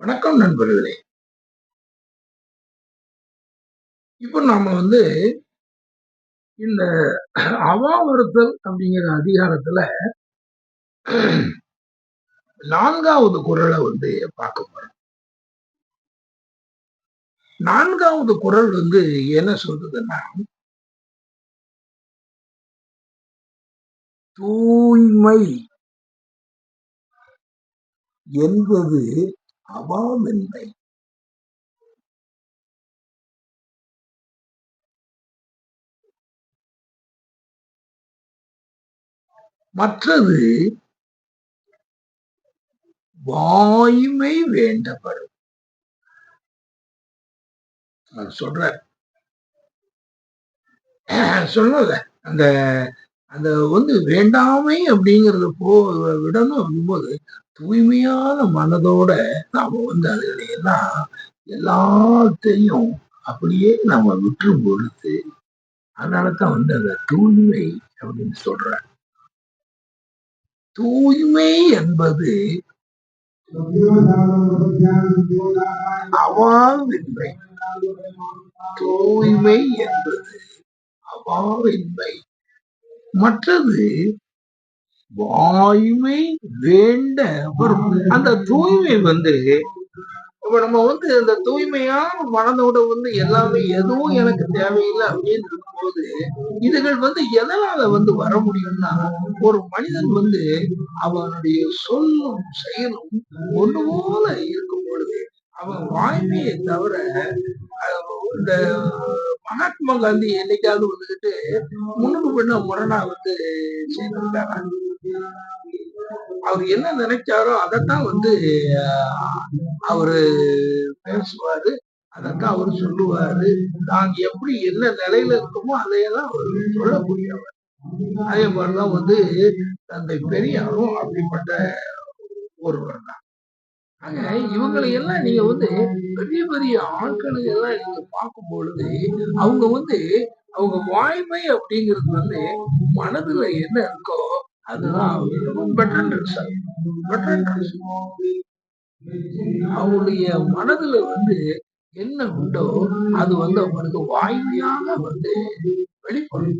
வணக்கம் நண்பர்களே. இப்போ நாம வந்து இந்த அவாவறுத்தல் அப்படிங்கிற அதிகாரத்துல நான்காவது குரலை வந்து பார்க்க போறோம். நான்காவது குரல் வந்து என்ன சொல்றதுன்னா தூய்மை என்பது அவாமின்மை மற்றது வாய்மை வேண்டப்படும். சொல்ற சொல்ல அந்த அந்த வந்து வேண்டாமை அப்படிங்கறத போ விடணும் அப்படிங்கும்போது தூய்மையான மனதோட நாம வந்து அதுகளையெல்லாம் எல்லாத்தையும் அப்படியே நம்ம விட்டு பொழுது அதனாலதான் வந்து அந்த தூய்மை அப்படின்னு சொல்ற தூய்மை என்பது அவாவின்மை. தூய்மை என்பது அவாவின்மை. மற்றது வாய்மை வேண்ட வரும் அந்த தூய்மை வந்து இப்ப நம்ம வந்து அந்த தூய்மையான மனதோட வந்து எல்லாமே எதுவும் எனக்கு தேவையில்லை அப்படின்னு இருக்கும்போது இதுகள் வந்து எதனால வந்து வர முடியும்னா ஒரு மனிதன் வந்து அவனுடைய சொல்லும் செயலும் ஒன்று போல இருக்கும் பொழுது அவன் வாய்மையை தவிர இந்த மகாத்மா காந்தி என்னைக்காவது வந்துகிட்டு முன்னுக்கு பின்ன முரணா வந்து செய்திருக்காரா? அவர் என்ன நினைச்சாரோ அதைத்தான் வந்து அவரு பேசுவாரு அதைத்தான் அவரு சொல்லுவாரு. நாங்க எப்படி என்ன நிலையில இருக்கோமோ அதையெல்லாம் அவர் சொல்லக்கூடியவர். அதே மாதிரிதான் வந்து தந்தை பெரியாரும் அப்படிப்பட்ட ஒருவர் தான் ஆக இவங்களை எல்லாம் நீங்க வந்து பெரிய பெரிய ஆட்களை எல்லாம் நீங்க பார்க்கும் பொழுது அவங்க வந்து அவங்க வாய்மை அப்படிங்கிறது வந்து மனதுல என்ன இருக்கோ அதுதான் அவங்களுடைய மனதுல வந்து என்ன உண்டோ அது வந்து அவங்களுக்கு வாய்மையாக வந்து வெளிப்படும்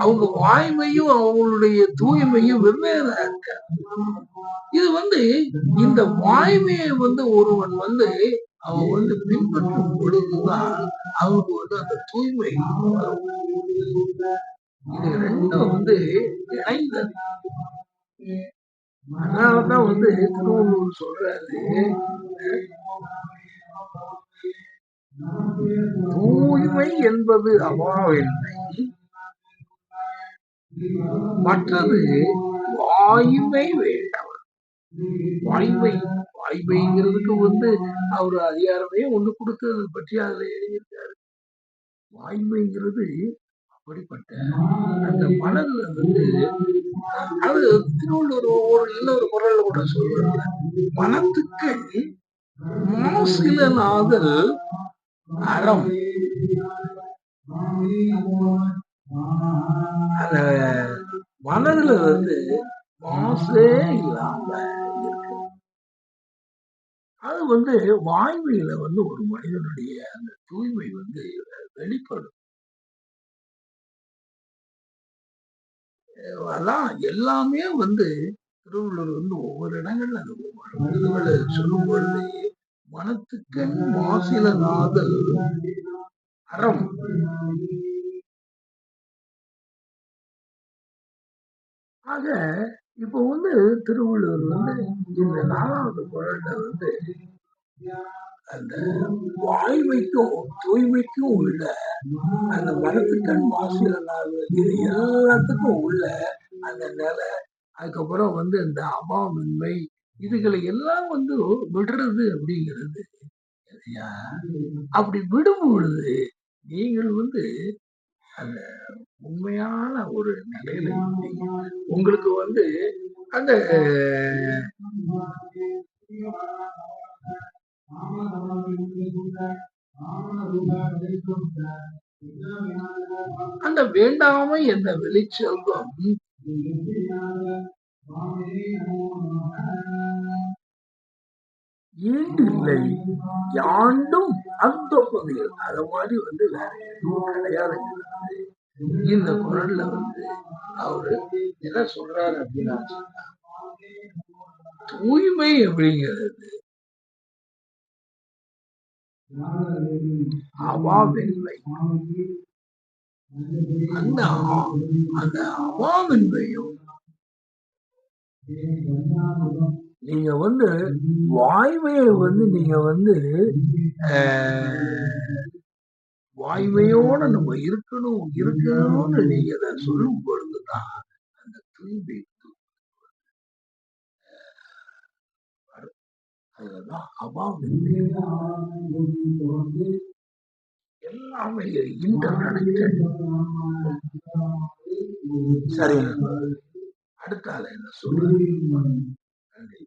அவங்க வாய்மையும் அவங்களுடைய தூய்மையும் வெவ்வேறு இருக்க இது வந்து இந்த வாய்மையை வந்து ஒருவன் வந்து அவன் வந்து பின்பற்றும் பொழுதுதான் அவனுக்கு வந்து அந்த தூய்மை இது ரெண்டும் வந்து இணைந்தது. அதனாலதான் வந்து திருவள்ளுவர் சொல்றாரு தூய்மை என்பது அவாவின்மை மற்றது வாய்மை வேண்டவர் வாய்மை வாய்மைங்கிறதுக்கு வந்து அவர் அதிகாரமே ஒண்ணு கொடுத்தது பற்றி அதுல எழுதியிருக்காரு. வாய்மைங்கிறது அப்படிப்பட்ட அந்த மனதுல வந்து அது திருவள்ளுவர் ஒரு இன்னொரு குரல்ல கூட சொல்றாங்க மனத்துக்கு மாசிலனாதல் அறம் அந்த மனதுல வந்து மாசே இல்லாம இருக்கு. அது வந்து வாய்மையில வந்து ஒரு மனிதனுடைய அந்த தூய்மை வந்து வெளிப்படும். அதான் எல்லாமே வந்து திருவள்ளுவர் வந்து ஒவ்வொரு இடங்கள்ல அந்த ஒவ்வொரு சொல்லும் பொழுது மனத்துக்கண் மாசில நாதல் அறம். ஆக இப்ப வந்து திருவள்ளுவர் வந்து இந்த நாலாவது குரல்ல வந்து அந்த வாய்மைக்கும் தூய்மைக்கும் உள்ள அந்த மனத்துக்கண் மாசிலாக இது எல்லாத்துக்கும் உள்ள அந்த நிலை. அதுக்கப்புறம் வந்து இந்த அபாமின்மை இதுகளை எல்லாம் வந்து விடுறது அப்படிங்கிறது அப்படி விடும் பொழுது நீங்கள் வந்து அந்த உண்மையான ஒரு நிலையில உங்களுக்கு வந்து அந்த அந்த வேண்டாமை என்ற வெளிச்செல்வம் ஈண்டு இல்லை. யாண்டும் அந்தொப்பது அது மாதிரி வந்து வேற எதுவும் கிடையாது. இந்த குரல்ல வந்து அவரு என்ன சொல்றாரு அப்படின்னா தூய்மை அப்படிங்கிறது அவாவின்மை. அந்த அந்த அவாவின்மையும் நீங்க வந்து வாய்மையை வந்து நீங்க வந்து வாய்மையோட நம்ம இருக்கணும் இருக்கணும்னு நீங்க அதை சொல்லும் பொழுதுதான் அந்த தூய்மை அதுதான் அவாவின்மை எல்லாமே இன்டர்நெட் சரி அடுத்த ஆள் என்ன சொல்றது நன்றி.